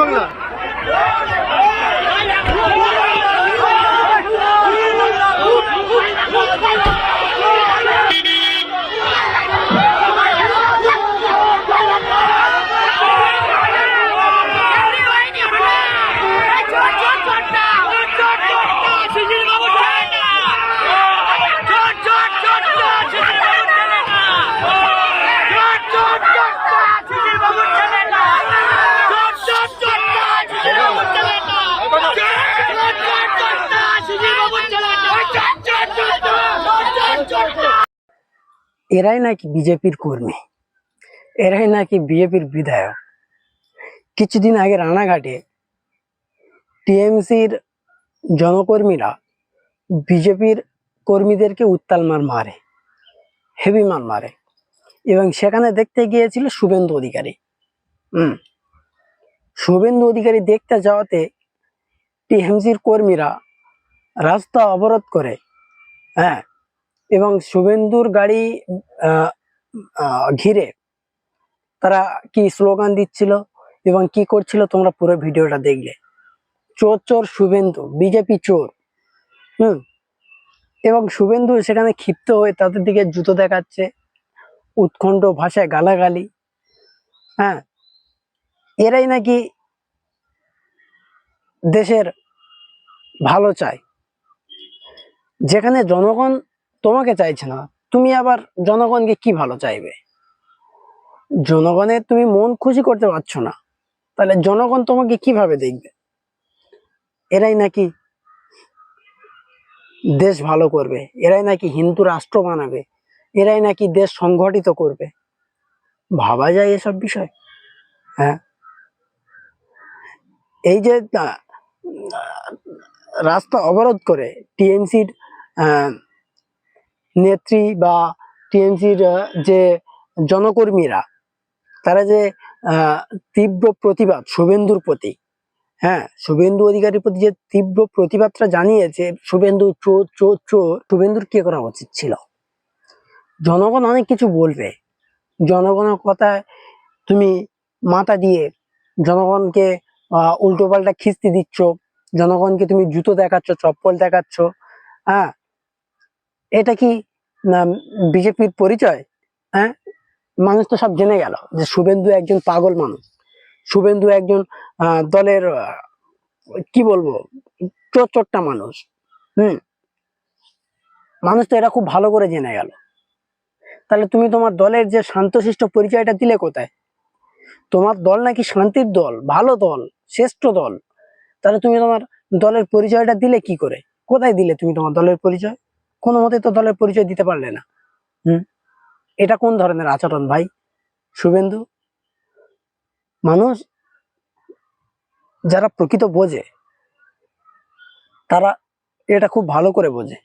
বাংলা এরাই নাকি বিজেপির কর্মী? এরাই নাকি বিজেপির বিধায়ক? কিছুদিন আগে রানাঘাটে টিএমসির জনকর্মীরা বিজেপির কর্মীদেরকে উত্তাল মার মারে হেভি মার মারে এবং সেখানে দেখতে গিয়েছিল শুভেন্দু অধিকারী। হুম, শুভেন্দু অধিকারী দেখতে যাওয়াতে টিএমসির কর্মীরা রাস্তা অবরোধ করে হ্যাঁ এবং শুভেন্দুর গাড়ি ঘিরে তারা কি স্লোগান দিচ্ছিল এবং কি করছিল তোমরা পুরো ভিডিওটা দেখলে। চোর চোর, শুভেন্দু, বিজেপি চোর, হুম? এবং শুভেন্দু সেখানে ক্ষিপ্ত হয়ে তাদের দিকে জুতো দেখাচ্ছে, উৎকণ্ঠ ভাষায় গালাগালি হ্যাঁ? এরাই নাকি দেশের ভালো চায়। যেখানে জনগণ তোমাকে চাইছে না, তুমি আবার জনগণকে কি ভালো চাইবে? জনগণের তুমি মন খুশি করতে পারছ না, তাহলে জনগণ তোমাকে কীভাবে দেখবে? এরাই নাকি দেশ ভালো করবে, এরাই নাকি হিন্দু রাষ্ট্র বানাবে, এরাই নাকি দেশ সংগঠিত করবে? ভাবা যায় এসব বিষয় হ্যাঁ? এই যে রাস্তা অবরোধ করে, টিএমসির নেত্রী বা টিএমসির যে জনকর্মীরা, তারা যে তীব্র প্রতিবাদ, শুভেন্দুর প্রতি হ্যাঁ শুভেন্দু অধিকারীর প্রতি যে তীব্র প্রতিবাদটা জানিয়েছে, শুভেন্দু চোর চোর চোর শুভেন্দুর কি করা উচিত ছিল? জনগণ অনেক কিছু বলবে। জনগণের কথায় তুমি মাথা দিয়ে জনগণকে উল্টোপাল্টা খিস্তি দিচ্ছ, জনগণকে তুমি জুতো দেখাচ্ছ, চপ্পল দেখাচ্ছ হ্যাঁ এটা কি বিজেপির পরিচয়? হ্যাঁ? মানুষ তো সব জেনে গেল যে শুভেন্দু একজন পাগল মানুষ। শুভেন্দু একজন দলের কি বলব চোরটা মানুষ। হুম? মানুষ তো এটা খুব ভালো করে জেনে গেল। তাহলে তুমি তোমার দলের যে শান্তশিষ্ট পরিচয়টা দিলে কোথায়? তোমার দল নাকি শান্তির দল, ভালো দল, শ্রেষ্ঠ দল। তাহলে তুমি তোমার দলের পরিচয়টা দিলে কি করে? কোথায় দিলে তুমি তোমার দলের পরিচয়? কোনো মতে তো দলের পরিচয় দিতে পারলে না। হুম? এটা কোন ধরনের আচরণ ভাই? শুভেন্দু? মানুষ যারা প্রকৃত বোঝে, তারা এটা খুব ভালো করে বোঝে।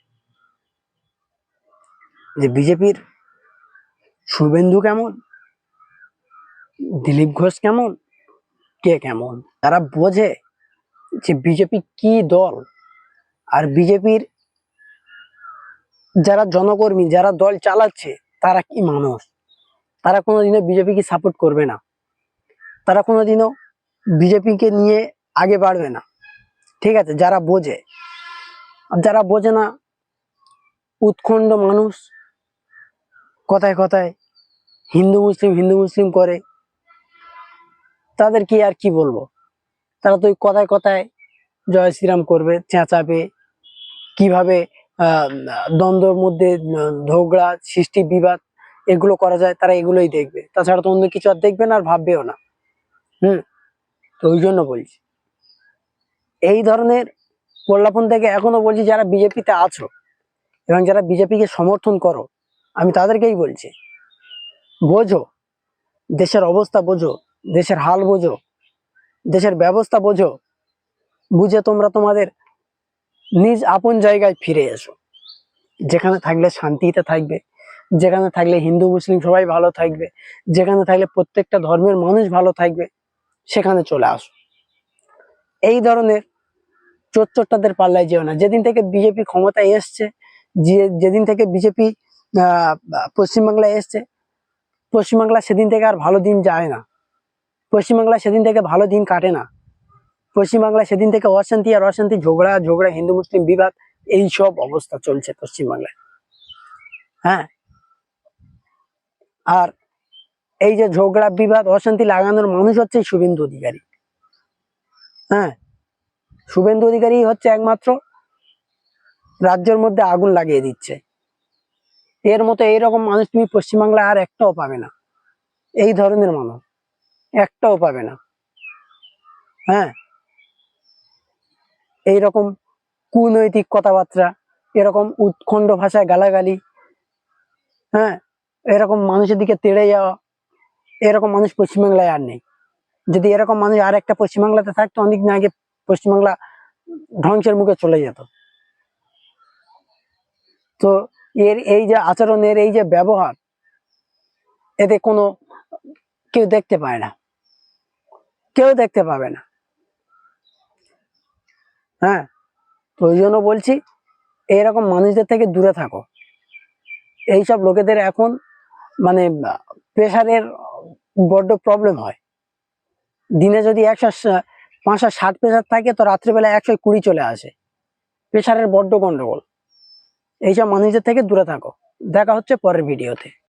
যে বিজেপির শুভেন্দু কেমন? দিলীপ ঘোষ কেমন? কে কেমন? তারা বোঝে যে বিজেপি কি দল, আর বিজেপির যারা জনকর্মী, যারা দল চালাচ্ছে, তারা কি মানুষ? তারা কোনোদিনও বিজেপিকে সাপোর্ট করবে না। তারা কোনোদিনও বিজেপিকে নিয়ে আগে বাড়বে না। ঠিক আছে, যারা বোঝে। আর যারা বোঝে না উৎখণ্ড মানুষ, কথায় কথায় হিন্দু মুসলিম হিন্দু মুসলিম করে তাদের কি আর কি বলব? তারা তো কথায় কথায় জয় শ্রীরাম করবে, চেঁচাবে, কীভাবে দ্বন্দ্বর মধ্যে ঝগড়া, সৃষ্টি, বিবাদ এগুলো করা যায়, তারা এগুলোই দেখবে। তাছাড়া তো অন্য কিছু আর দেখবে না আর ভাববেও না। হুম? তো ওই জন্য বলছি। এই ধরনের প্রলাপন থেকে এখনও বলছি যারা বিজেপিতে আছো এবং যারা বিজেপিকে সমর্থন করো, আমি তাদেরকেই বলছি, বোঝো, দেশের অবস্থা বোঝো, দেশের হাল বোঝো, দেশের ব্যবস্থা বোঝো, বুঝে তোমরা তোমাদের নিজ আপন জায়গায় ফিরে এসো। যেখানে থাকলে শান্তিতে থাকবে, যেখানে থাকলে হিন্দু, মুসলিম সবাই ভালো থাকবে, যেখানে থাকলে প্রত্যেকটা ধর্মের মানুষ ভালো থাকবে, সেখানে চলে আসো। এই ধরনের চোরচোরটাদের পাল্লায় যেও না। যেদিন থেকে বিজেপি ক্ষমতায় এসছে, যে যেদিন থেকে বিজেপি পশ্চিমবাংলায় এসছে, পশ্চিমবাংলা সেদিন থেকে আর ভালো দিন যায় না। পশ্চিমবাংলা সেদিন থেকে ভালো দিন কাটে না। পশ্চিমবাংলা সেদিন থেকে অশান্তি আর অশান্তি, ঝগড়া ঝগড়া, হিন্দু, মুসলিম বিবাদ, এই সব অবস্থা চলছে পশ্চিমবাংলায়। হ্যাঁ? আর এই যে ঝগড়া, বিবাদ, অশান্তি লাগানোর মানুষ হচ্ছে শুভেন্দু অধিকারী। হ্যাঁ? শুভেন্দু অধিকারী হচ্ছে একমাত্র রাজ্যের মধ্যে আগুন লাগিয়ে দিচ্ছে। এর মতো এইরকম মানুষ তুমি পশ্চিমবাংলায় আর একটাও পাবে না। এই ধরনের মানুষ একটাও পাবে না। হ্যাঁ? এইরকম কুনৈতিক কথাবার্তা, এরকম উৎখণ্ড ভাষায় গালাগালি হ্যাঁ? এরকম মানুষের দিকে তেড়ে যাওয়া, এরকম মানুষ পশ্চিমবাংলায় আর নেই। যদি এরকম মানুষ আর একটা পশ্চিমবাংলাতে থাকতো, অনেক দিন আগে পশ্চিমবাংলা ধ্বংসের মুখে চলে যেত। তো এর এই যে আচরণের এই যে ব্যবহার, এতে কোনো কেউ দেখতে পায় না। কেউ দেখতে পাবে না। হ্যাঁ? তো ওই জন্য বলছি এইরকম মানুষদের থেকে দূরে থাকো। এইসব লোকেদের এখন মানে প্রেশারের বড্ড প্রবলেম হয়। দিনে যদি একশো পাঁচশো ষাট প্রেশার থাকে, তো রাত্রিবেলা একশো কুড়ি চলে আসে। প্রেশারের বড্ড গন্ডগোল। এইসব মানুষদের থেকে দূরে থাকো। দেখা হচ্ছে পরের ভিডিওতে